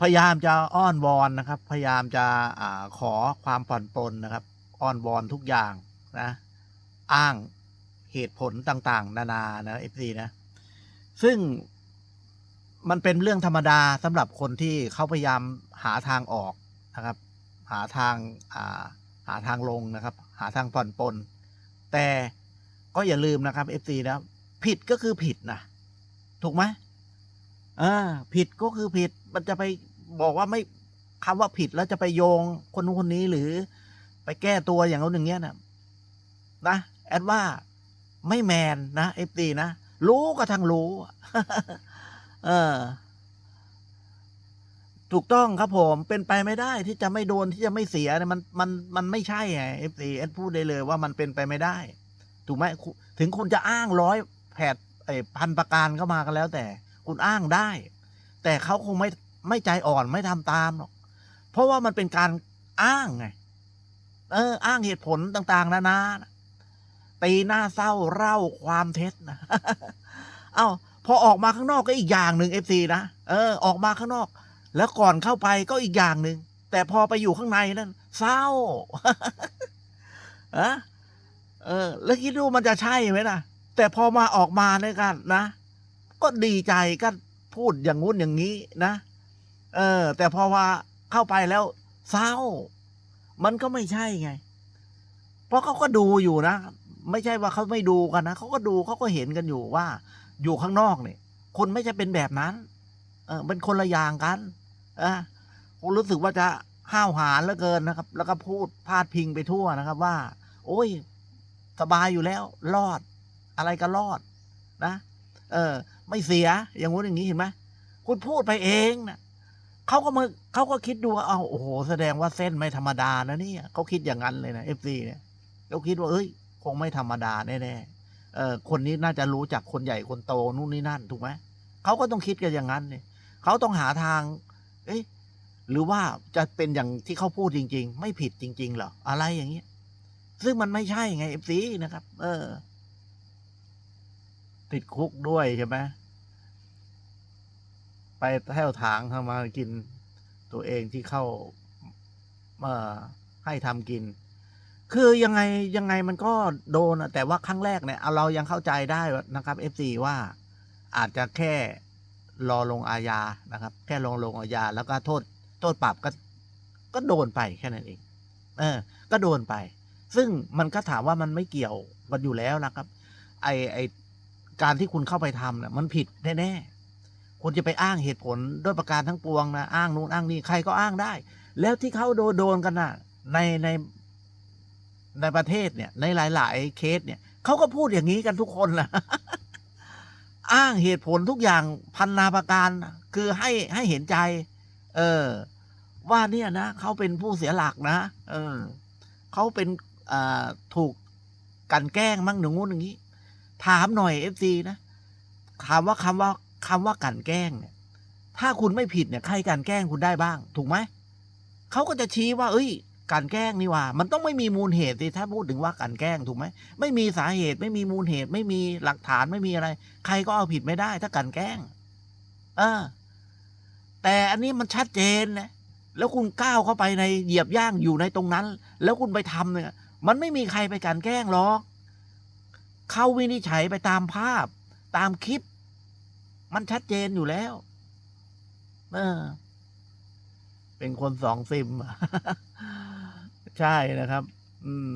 พยายามจะอ้อนวอนนะครับ พยายามจะอขอความผ่อนปลนนะครับ อ้อนวอนทุกอย่างนะ อ้างเหตุผลต่าง ๆ นานานะเอฟซีนะ ซึ่งมันเป็นเรื่องธรรมดาสำหรับคนที่เขาพยายามหาทางออกนะครับ หาทางาหาทางลงนะครับ หาทางผ่อนปลนแต่ก็อย่าลืมนะครับเอฟซีนะผิดก็คือผิดนะถูกไหม อ่าผิดก็คือผิดมันจะไปบอกว่าไม่คำว่าผิดแล้วจะไปโยงคนนู้นคนนี้หรือ ไปแก้ตัวอย่างนู้นอย่างเงี้ยนะนะแอดว่าไม่แมนนะเอฟซีนะ รู้ก็ทั้งรู้ เออ ถูกต้องครับผม เป็นไปไม่ได้ที่จะไม่โดนที่จะไม่เสียเนี่ยมันมันมันไม่ใช่ไงเอฟซีเอดพูดได้เลยว่ามันเป็นไปไม่ได้ ถูกไหมถึงคุณจะอ้างร้อยแผดไอ้พันประการเข้ามากันแล้วแต่ คุณอ้างได้ แต่เขาคงไม่ไม่ใจอ่อนไม่ทำตามหรอก เพราะว่ามันเป็นการอ้างไง เออ อ้างเหตุผลต่าง ๆ นานาตีหน้าเศร้าเล่าความเท็จนะ เอ้าพอออกมาข้างนอกก็อีกอย่างหนึ่งเอฟซีนะ เออ ออกมาข้างนอก แล้วก่อนเข้าไปก็อีกอย่างหนึ่ง แต่พอไปอยู่ข้างในนั่นเศร้าอะเออ แล้วคิดดูมันจะใช่ไหมนะแต่พอมาออกมาเนี่ยกันนะ ก็ดีใจก็พูดอย่างงู้นอย่างนี้นะ เออ แต่พอว่าเข้าไปแล้วเศร้า มันก็ไม่ใช่ไง เพราะเขาก็ดูอยู่นะ ไม่ใช่ว่าเขาไม่ดูกันนะเขาก็ดูเขาก็เห็นกันอยู่ว่า อยู่ข้างนอกเนี่ยคนไม่ใช่เป็นแบบนั้น เออเป็นคนละอย่างกันอะผมรู้สึกว่าจะห้าวหาญเหลือเกินนะครับ แล้วก็พูดพาดพิงไปทั่วนะครับ ว่า โอ้ย สบายอยู่แล้ว รอด อะไรก็รอดนะ เออ ไม่เสีย อย่างงู้นอย่างนี้เห็นไหมคุณพูดไปเองนะเขาก็มาเขาก็คิดดูว่าเอาโอ้โห แสดงว่าเส้นไม่ธรรมดานะเนี่ยเขาคิดอย่างนั้นเลยนะเอฟซีเนี่ยเขาคิดว่าเอ้ย คงไม่ธรรมดาแน่ๆเออคนนี้น่าจะรู้จักคนใหญ่คนโตนู่นนี่นั่นถูกไหมเขาก็ต้องคิดกันอย่างนั้นเนี่ยเขาต้องหาทาง เอ้ยหรือว่าจะเป็นอย่างที่เขาพูดจริง ๆ ไม่ผิดจริง ๆเหรออะไรอย่างเงี้ยซึ่งมันไม่ใช่ไงเอฟซีนะครับ เออ ติดคุกด้วยใช่ไหม ไปแถวถางทำมากินตัวเองที่เข้ามาให้ทำกิน คือยังไงยังไงมันก็โดนแต่ว่าครั้งแรกเนี่ยเอาเรายังเข้าใจได้นะครับเอฟซีว่าอาจจะแค่รอลงอาญานะครับ แค่ลงลงอาญาแล้วก็โทษ โทษปรับก็ก็โดนไปแค่นั้นเอง เออ ก็โดนไป ซึ่งมันก็ถามว่ามันไม่เกี่ยวกันอยู่แล้วนะครับ ไอไอการที่คุณเข้าไปทำเนี่ยมันผิดแน่ๆ คุณจะไปอ้างเหตุผลด้วยประการทั้งปวงนะอ้างนู้นอ้างนี่ใครก็อ้างได้ แล้วที่เขาโดนโดนกันนะในในในประเทศเนี่ยในหลาย ๆ เคสเนี่ยเขาก็พูดอย่างนี้กันทุกคนแหละอ้างเหตุผลทุกอย่างพันนาประการคือให้ให้เห็นใจ เออ ว่าเนี่ยนะเขาเป็นผู้เสียหลักนะ เออเขาเป็นถูกกันแกล้งมั่งหนึ่งงู้นอย่างนี้ ถามหน่อยเอฟซีนะถามว่าคำว่า คำว่ากลันแกล้งเนี่ย ถ้าคุณไม่ผิดเนี่ยใครกลันแกล้งคุณได้บ้าง ถูกไหมเขาก็จะชี้ว่า เอ้ยกลันแกล้งนี่ว่า มันต้องไม่มีมูลเหตุสิถ้าพูดถึงว่ากลันแกล้งถูกไหมไม่มีสาเหตุ ไม่มีมูลเหตุ ไม่มีหลักฐานไม่มีอะไร ใครก็เอาผิดไม่ได้ ถ้ากลันแกล้ง เออ แต่อันนี้มันชัดเจนนะแล้วคุณก้าวเข้าไปในเหยียบย่างอยู่ในตรงนั้น แล้วคุณไปทำเนี่ย มันไม่มีใครไปกลันแกล้งหรอกเข้าวินิจฉัยไปตามภาพ ตามคลิป มันชัดเจนอยู่แล้วเออเป็นคนสองซิม ใช่นะครับ อืม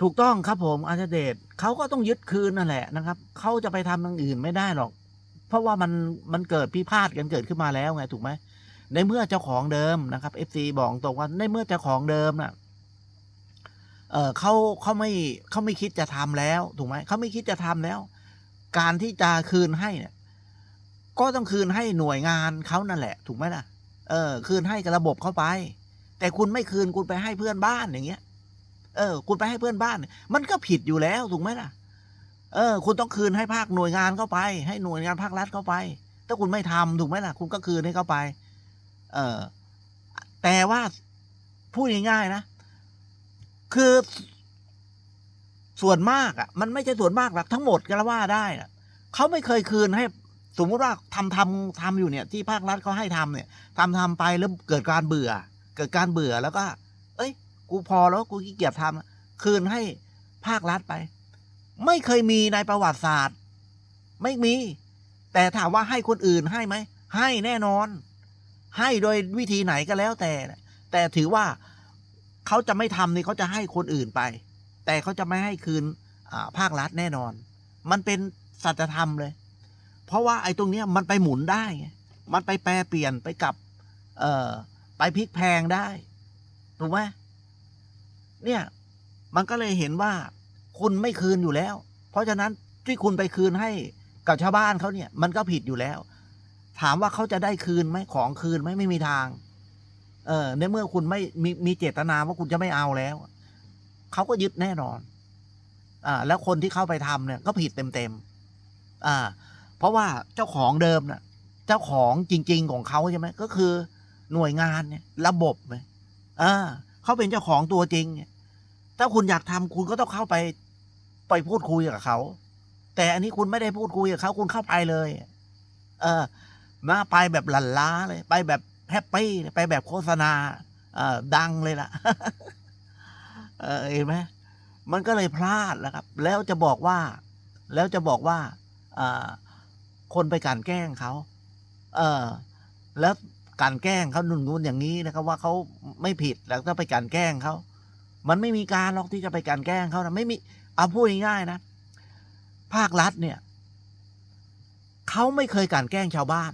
ถูกต้องครับผมอาจารย์เดชเขาก็ต้องยึดคืนนั่นแหละนะครับ เขาจะไปทำอย่างอื่นไม่ได้หรอก เพราะว่ามันมันเกิดพิพาทกันเกิดขึ้นมาแล้วไงถูกไหมในเมื่อเจ้าของเดิมนะครับ FC บอกตรงว่าในเมื่อเจ้าของเดิมน่ะ เออเขาเขาไม่เขาไม่คิดจะทำแล้ว ถูกไหมเขาไม่คิดจะทำแล้ว การที่จะคืนให้เนี่ย ก็ต้องคืนให้หน่วยงานเขานั่นแหละ ถูกไหมล่ะ เออ คืนให้กับระบบเข้าไป แต่คุณไม่คืนคุณไปให้เพื่อนบ้านอย่างเงี้ย เออ คุณไปให้เพื่อนบ้าน มันก็ผิดอยู่แล้วถูกไหมล่ะ เออ คุณต้องคืนให้ภาคหน่วยงานเข้าไป ให้หน่วยงานภาครัฐเข้าไป ถ้าคุณไม่ทำถูกไหมล่ะ คุณก็คืนให้เข้าไป เออแต่ว่าพูดง่ายๆนะ คือ ส่วนมากอะ มันไม่ใช่ส่วนมากหรอกทั้งหมดก็ว่าได้นะเขาไม่เคยคืนให้ สมมติว่าทำทำทำอยู่เนี่ย ที่ภาครัฐเขาให้ทำเนี่ยทำทำไปแล้วเกิดการเบื่อ เกิดการเบื่อแล้วก็ เอ้ย กูพอแล้วกูขี้เกียจทำคืนให้ภาครัฐไป ไม่เคยมีในประวัติศาสตร์ ไม่มี แต่ถามว่าให้คนอื่นให้ไหมให้แน่นอน ให้โดยวิธีไหนก็แล้วแต่แต่ถือว่าเขาจะไม่ทำนี่เขาจะให้คนอื่นไป แต่เขาจะไม่ให้คืนภาครัฐแน่นอน มันเป็นสัจธรรมเลย เพราะว่าไอ้ตรงนี้มันไปหมุนได้ มันไปแปรเปลี่ยนไปกับ เอ่อ ไปพลิกแพงได้ ถูกไหมเนี่ย มันก็เลยเห็นว่าคุณไม่คืนอยู่แล้ว เพราะฉะนั้นที่คุณไปคืนให้กับชาวบ้านเขาเนี่ย มันก็ผิดอยู่แล้ว ถามว่าเขาจะได้คืนไหมของคืนไหมไม่มีทาง เออในเมื่อคุณไม่มีมีเจตนาว่าคุณจะไม่เอาแล้ว เขาก็ยึดแน่นอน อ่า แล้วคนที่เข้าไปทำเนี่ยก็ผิดเต็มๆอ่า เพราะว่าเจ้าของเดิมเน่ะ เจ้าของจริง ๆ ของเขาใช่ไหมก็คือ หน่วยงานเนี่ย ระบบไหมอ่าเขาเป็นเจ้าของตัวจริงเนี่ยถ้าคุณอยากทำคุณก็ต้องเข้าไปไปพูดคุยกับเขาแต่อันนี้คุณไม่ได้พูดคุยกับเขาคุณเข้าไปเลย เออมาไปแบบหลั่นล้าเลย ไปแบบแฮปปี้ไปแบบโฆษณา เออดังเลยล่ะ เออเห็นไหมมันก็เลยพลาดแล้วครับ แล้วจะบอกว่า แล้วจะบอกว่าคนไปกันแกล้งเขาเออ แล้วกลันแกล้งเขาหนุนนูนอย่างนี้นะครับ ว่าเขาไม่ผิดแล้วถ้าไปกลันแกล้งเขา มันไม่มีการหรอกที่จะไปกลันแกล้งเขานะไม่มีเอาพูดง่ายๆนะ ภาครัฐเนี่ยเขาไม่เคยกลันแกล้งชาวบ้าน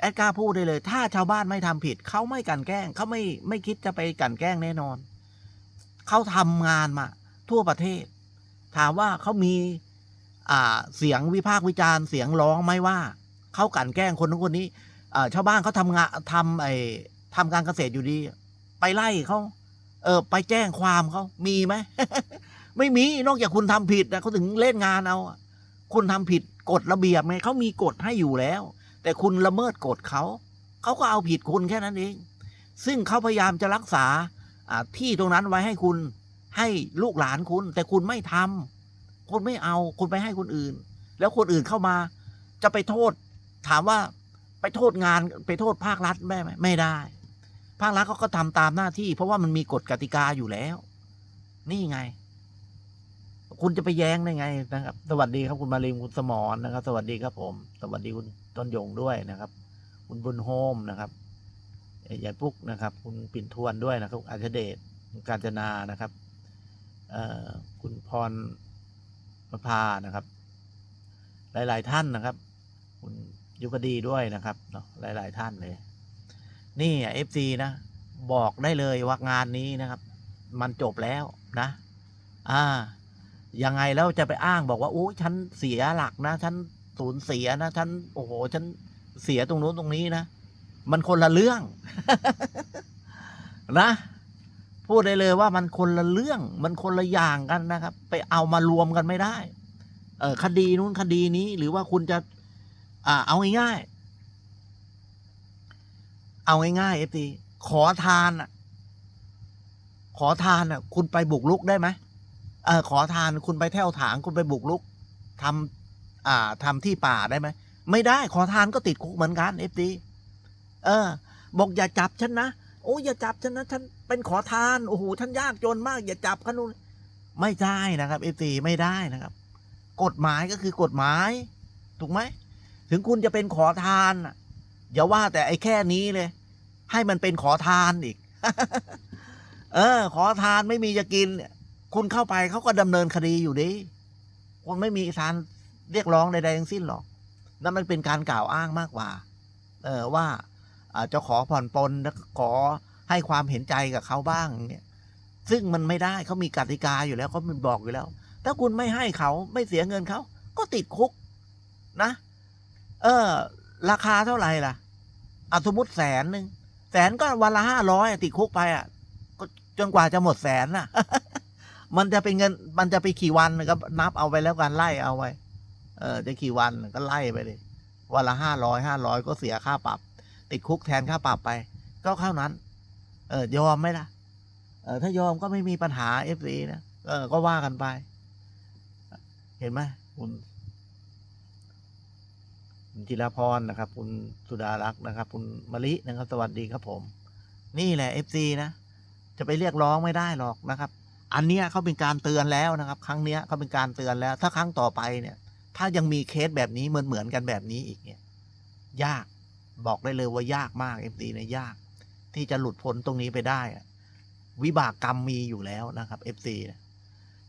แอดกล้าพูดได้เลย ถ้าชาวบ้านไม่ทำผิดเขาไม่กลันแกล้งเขาไม่ไม่คิดจะไปกลันแกล้งแน่นอน เขาทำงานมา ทั่วประเทศ ถามว่าเขามีเสียงวิพากษ์วิจารณ์เสียงร้องไหมว่าเขากลันแกล้งคนนู้นคนนี้ชาวบ้านเขาทำงานทำไอ้ทำการเกษตรอยู่ดี ไปไล่เขาเออไปแจ้งความเขามีไหมไม่มีนอกจากคุณทำผิดนะเขาถึงเล่นงานเอาคุณทำผิดกฎระเบียบไงเขามีกฎให้อยู่แล้ว แต่คุณละเมิดกฎเขาเขาก็เอาผิดคุณแค่นั้นเอง ซึ่งเขาพยายามจะรักษา ที่ตรงนั้นไว้ให้คุณให้ลูกหลานคุณ แต่คุณไม่ทำคุณไม่เอา คุณไปให้คนอื่น แล้วคนอื่นเข้ามา จะไปโทษ ถามว่าไปโทษงานไปโทษภาครัฐได้ไหมไม่ได้ ภาครัฐเขาก็ทำตามหน้าที่ เพราะว่ามันมีกฎกติกาอยู่แล้ว นี่ไง คุณจะไปแย้งได้ไงนะครับ สวัสดีครับคุณมาริมคุณสมรนะครับ สวัสดีครับผม สวัสดีคุณต้นยงด้วยนะครับ คุณบุญโฮมนะครับ ยายปุ๊กนะครับ คุณปิ่นทวนด้วยนะครับอาชเดชกาญจนานะครับคุณพรประภานะครับ หลาย ๆ ท่านนะครับ คุณยุพดีด้วยนะครับเนาะหลาย ๆ ท่านเลย นี่เอฟซีนะบอกได้เลยว่างานนี้นะครับ มันจบแล้วนะ อ่า ยังไงแล้วจะไปอ้างบอกว่าโอ้ยฉันเสียหลักนะ ฉันสูญเสียนะ ฉันโอ้โห ฉันเสียตรงนู้นตรงนี้นะ มันคนละเรื่อง นะ พูดได้เลยว่ามันคนละเรื่อง มันคนละอย่างกันนะครับ ไปเอามารวมกันไม่ได้ เออคดีนู้นคดีนี้หรือว่าคุณจะ อ่า เอาง่ายๆ เอาง่ายๆเอฟซีขอทานอะ ขอทานอะ คุณไปบุกลุกได้ไหมเออขอทานคุณไปแถวถางคุณไปบุกลุกทำอ่าทำที่ป่าได้ไหม ไม่ได้ขอทานก็ติดคุกเหมือนกันเอฟซี เออ บอกอย่าจับฉันนะโอ้ยอย่าจับฉันนะฉันเป็นขอทานโอ้โหฉันยากจนมากอย่าจับขนุนไม่ได้นะครับเอฟซีไม่ได้นะครับ กฎหมายก็คือกฎหมาย ถูกไหมถึงคุณจะเป็นขอทานอย่าว่าแต่ไอ้แค่นี้เลย ให้มันเป็นขอทานอีก เออ ขอทานไม่มีจะกิน คุณเข้าไปเขาก็ดำเนินคดีอยู่ดีคุณไม่มีการเรียกร้องใดๆทั้งสิ้นหรอกนั่นมันเป็นการกล่าวอ้างมากกว่า เออว่า จะขอผ่อนปลนขอให้ความเห็นใจกับเขาบ้างเนี่ยซึ่งมันไม่ได้เขามีกติกาอยู่แล้วเขามีบอกอยู่แล้ว ถ้าคุณไม่ให้เขาไม่เสียเงินเขาก็ติดคุกนะ เออ ราคาเท่าไหร่ล่ะอสมมติแสนหนึ่งแสนก็วันละห้าร้อยติดคุกไปอะจนกว่าจะหมดแสนน่ะ มันจะเป็นเงิน มันจะไปกี่วันก็นับเอาไปแล้วกันไล่เอาไว้ เออ จะกี่วันก็ไล่ไปเลยวันละห้าร้อยห้าร้อยก็เสียค่าปรับ ติดคุกแทนค่าปรับไป ก็เท่านั้น เออยอมไหมล่ะ เออถ้ายอมก็ไม่มีปัญหาเอฟซีนะเออ ก็ว่ากันไป เห็นไหมคุณคุณจิรพรนะครับ คุณสุดารักษ์นะครับ คุณมะลินะครับ สวัสดีครับผม นี่แหละเอฟซีนะจะไปเรียกร้องไม่ได้หรอกนะครับ อันเนี้ยเขาเป็นการเตือนแล้วนะครับ ครั้งเนี้ยเขาเป็นการเตือนแล้ว ถ้าครั้งต่อไปเนี่ย ถ้ายังมีเคสแบบนี้เหมือนเหมือนกันแบบนี้อีกเนี่ย ยาก บอกได้เลยว่ายากมากเอฟซีเนี่ยยาก ที่จะหลุดพ้นตรงนี้ไปได้วิบากกรรมมีอยู่แล้วนะครับเอฟซี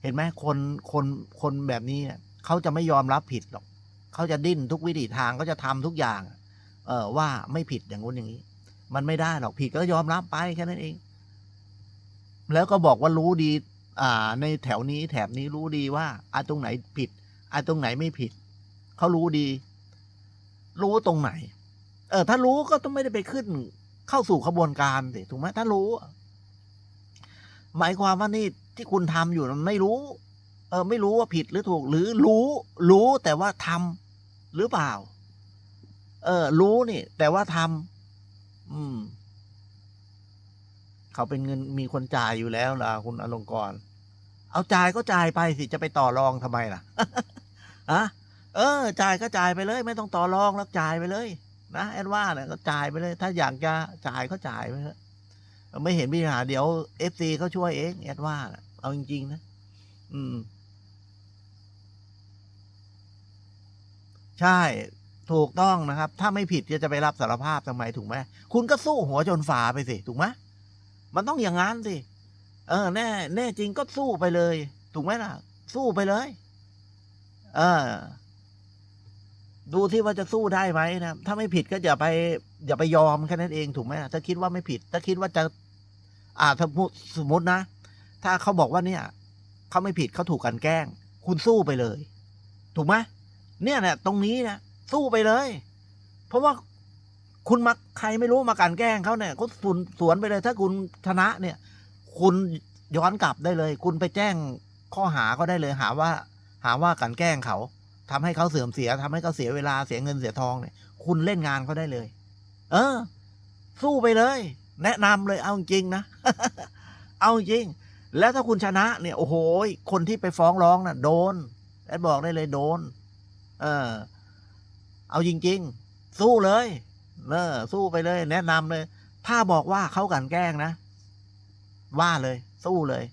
เห็นไหมคนคนคนแบบนี้เนี่ยเขาจะไม่ยอมรับผิดหรอกเขาจะดิ้นทุกวิถีทางเขาจะทำทุกอย่าง เออว่าไม่ผิดอย่างงู้นอย่างนี้ มันไม่ได้หรอกผิดก็ยอมรับไปแค่นั้นเอง แล้วก็บอกว่ารู้ดี อ่า ในแถวนี้แถบนี้รู้ดีว่าอะตรงไหนผิดอะตรงไหนไม่ผิดเขารู้ดี รู้ตรงไหน เออถ้ารู้ก็ต้องไม่ได้ไปขึ้น เข้าสู่ขบวนการสิถูกไหมถ้ารู้ หมายความว่านี่ที่คุณทำอยู่มันไม่รู้ เออ ไม่รู้ว่าผิดหรือถูก หรือรู้ รู้แต่ว่าทำหรือเปล่า เออ รู้นี่ แต่ว่าทำอืม เขาเป็นเงินมีคนจ่ายอยู่แล้วล่ะคุณอลงกรณ์เอาจ่ายก็จ่ายไปสิจะไปต่อรองทำไมล่ะอะเออ จ่ายก็จ่ายไปเลย ไม่ต้องต่อรองแล้วจ่ายไปเลย นะแอดว่าเนี่ยก็จ่ายไปเลย ถ้าอยากจะจ่ายก็จ่ายไปเถอะไม่เห็นมีปัญหาเดี๋ยวเอฟซีเขาช่วยเองแอดว่าเอาจริง ๆ นะ อืม ใช่ ถูกต้องนะครับ ถ้าไม่ผิดจะจะไปรับสารภาพทำไมถูกไหมคุณก็สู้หัวจนฝาไปสิ ถูกไหมมันต้องอย่างนั้นสิ เออ แน่ แน่จริงก็สู้ไปเลย ถูกไหมล่ะ สู้ไปเลย เออ ดูที่ว่าจะสู้ได้ไหมนะถ้าไม่ผิดก็อย่าไป อย่าไปยอมแค่นั้นเองถูกไหมถ้าคิดว่าไม่ผิด ถ้าคิดว่าจะ อ่าถ้าพูดสมมตินะ ถ้าเขาบอกว่าเนี่ยเขาไม่ผิดเขาถูกกันแกล้ง คุณสู้ไปเลย ถูกไหมเนี่ยนี่ยตรงนี้นะสู้ไปเลย เพราะว่าคุณมาใครไม่รู้มากลันแกล้งเขาเนี่ยเขาสวนสวนไปเลย ถ้าคุณชนะเนี่ย คุณย้อนกลับได้เลย คุณไปแจ้งข้อหาก็ได้เลย หาว่า หาว่ากลันแกล้งเขา ทำให้เขาเสื่อมเสียทำให้เขาเสียเวลาเสียเงินเสียทองเนี่ย คุณเล่นงานเขาได้เลย เออ สู้ไปเลย แนะนำเลยเอาจริงนะ เอาจริง แล้วถ้าคุณชนะ เนี่ยโอ้โหคนที่ไปฟ้องร้องน่ะ โดนแอดบอกได้เลยโดน เออ เอาจริง ๆ สู้เลยเออสู้ไปเลย แนะนำเลย ถ้าบอกว่าเขากันแกล้งนะ ว่าเลย สู้เลย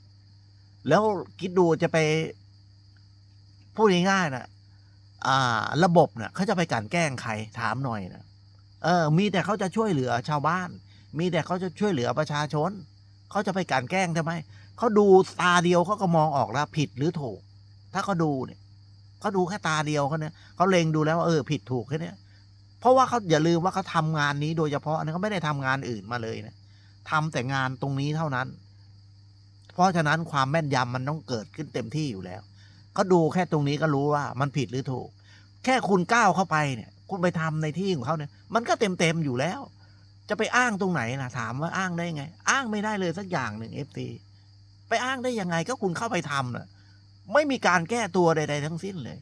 แล้วคิดดูจะไปพูดง่ายๆนะอ่า ระบบเนะ่ะเขาจะไปกลันแกล้งใครถามหน่อยนะเออ มีแต่เขาจะช่วยเหลือชาวบ้าน มีแต่เขาจะช่วยเหลือประชาชนเขาจะไปกลันแกล้งทำไมเขาดูตาเดียวเขาก็มองออกแล้วผิดหรือถูก ถ้าเขาดูเนี่ยเขาดูแค่ตาเดียวเขาเนี่ยเขาเล็งดูแล้วว่าเออผิดถูกแค่นี้เพราะว่าเขาอย่าลืมว่าเขาทำงานนี้โดยเฉพาะนะเขาไม่ได้ทำงานอื่นมาเลยนะทำแต่งานตรงนี้เท่านั้น เพราะฉะนั้นความแม่นยำมันต้องเกิดขึ้นเต็มที่อยู่แล้ว เขาดูแค่ตรงนี้ก็รู้ว่ามันผิดหรือถูก แค่คุณก้าวเข้าไปเนี่ย คุณไปทำในที่ของเขาเนี่ย มันก็เต็มเต็มๆอยู่แล้ว จะไปอ้างตรงไหนนะถามว่าอ้างได้ไง อ้างไม่ได้เลยสักอย่างหนึ่งเอฟซีไปอ้างได้ยังไงก็คุณเข้าไปทำน่ะไม่มีการแก้ตัวใด ๆ ทั้งสิ้นเลย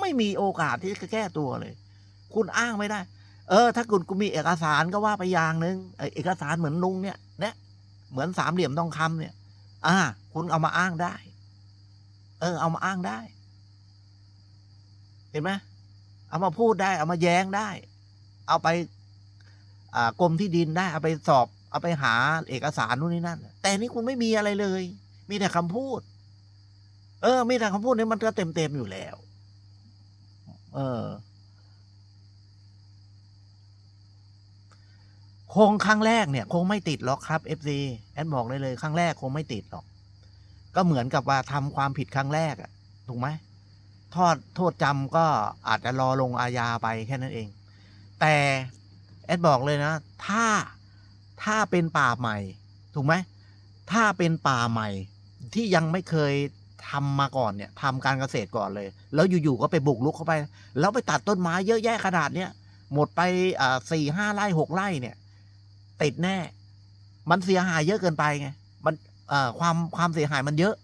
ไม่มีโอกาสที่จะแก้ตัวเลย คุณอ้างไม่ได้ เออ ถ้าคุณมีเอกสารก็ว่าไปอย่างหนึ่งเอกสารเหมือนลุงเนี่ยเนี่ยเหมือนสามเหลี่ยมทองคำเนี่ย อ่า คุณเอามาอ้างได้ เออ เอามาอ้างได้ เห็นไหมเอามาพูดได้ เอามาแย้งได้ เอาไปอ่ากรมที่ดินได้ เอาไปสอบ เอาไปหาเอกสารนู่นนี่นั่น แต่นี่คุณไม่มีอะไรเลย มีแต่คำพูด เออ มีแต่คำพูดนี่มันก็เต็มเต็มอยู่แล้ว เออ คงครั้งแรกเนี่ย คงไม่ติดหรอกครับ FC แอดบอกได้เลยครั้งแรกคงไม่ติดหรอก ก็เหมือนกับว่าทำความผิดครั้งแรกอะถูกไหมทอดโทษจำก็อาจจะรอลงอาญาไปแค่นั้นเอง แต่แอดบอกเลยนะ ถ้าถ้าเป็นป่าใหม่ ถูกไหมถ้าเป็นป่าใหม่ที่ยังไม่เคยทำมาก่อนเนี่ยทำการเกษตรก่อนเลย แล้วอยู่ๆก็ไปบุกรุกเข้าไป แล้วไปตัดต้นไม้เยอะแยะขนาดเนี้ยหมดไปอ่าสี่ห้าไร่หกไร่เนี่ย ติดแน่ มันเสียหายเยอะเกินไปไง ความความเสียหายมันเยอะ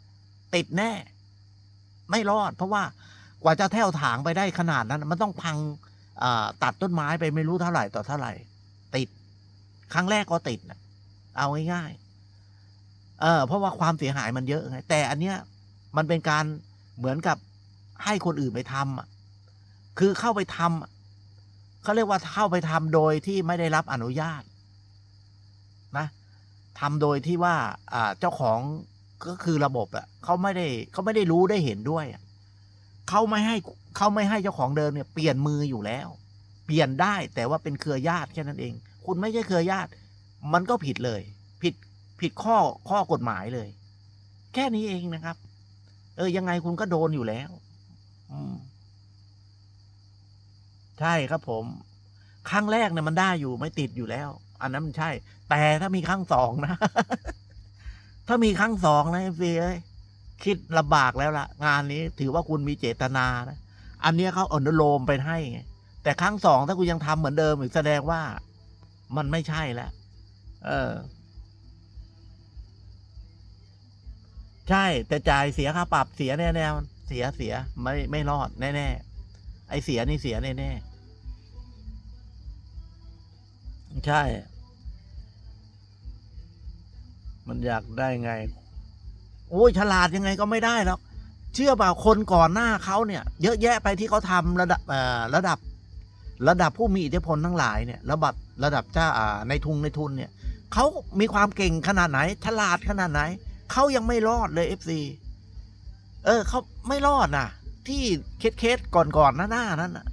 ติดแน่ ไม่รอด เพราะว่ากว่าจะแท่วถางไปได้ขนาดนั้น มันต้องพังตัดต้นไม้ไปไม่รู้เท่าไหร่ต่อเท่าไหร่ ติด ครั้งแรกก็ติดนะเอาง่ายๆเออเพราะว่าความเสียหายมันเยอะไงแต่อันเนี้ย มันเป็นการเหมือนกับให้คนอื่นไปทำคือเข้าไปทำเขาเรียกว่าเข้าไปทำโดยที่ไม่ได้รับอนุญาต ทำโดยที่ว่าอ่าเจ้าของก็คือระบบอะเขาไม่ได้เขาไม่ได้รู้ได้เห็นด้วยอะเขาไม่ให้เขาไม่ให้เจ้าของเดิมเนี่ยเปลี่ยนมืออยู่แล้ว เปลี่ยนได้แต่ว่าเป็นเครือญาติแค่นั้นเอง คุณไม่ใช่เครือญาติ มันก็ผิดเลย ผิดผิดข้อข้อกฎหมายเลย แค่นี้เองนะครับ เออยังไงคุณก็โดนอยู่แล้วอืมใช่ครับผม ครั้งแรกเนี่ยมันได้อยู่ไม่ติดอยู่แล้ว อันนั้นมันใช่ แต่ถ้ามีครั้งสองนะ ถ้ามีครั้งสองนะเอฟซียคิดลำบากแล้วล่ะ งานนี้ถือว่าคุณมีเจตนานะ อันนี้เขาอนุโลมไปให้ไงแต่ครั้งสองถ้าคุณยังทำเหมือนเดิมอีกแสดงว่ามันไม่ใช่แล้ว เออ ใช่ แต่จ่ายเสียค่าปรับเสียแน่ๆเสียเสียไม่ไม่รอดแน่ๆไอเสียนี่เสียแน่ๆใช่ มันอยากได้ไง โอ้ยฉลาดยังไงก็ไม่ได้หรอกเชื่อเปล่าคนก่อนหน้าเขาเนี่ย เยอะแยะไปที่เขาทำระดับระดับระดับผู้มีอิทธิพลทั้งหลายเนี่ยระดับระดับเจ้าในทุนในทุนเนี่ยเขามีความเก่งขนาดไหน ฉลาดขนาดไหนเขายังไม่รอดเลยเอฟซีเออเขาไม่รอดนะที่เคสเคสก่อนก่อนๆหน้าหน้านั้นนะ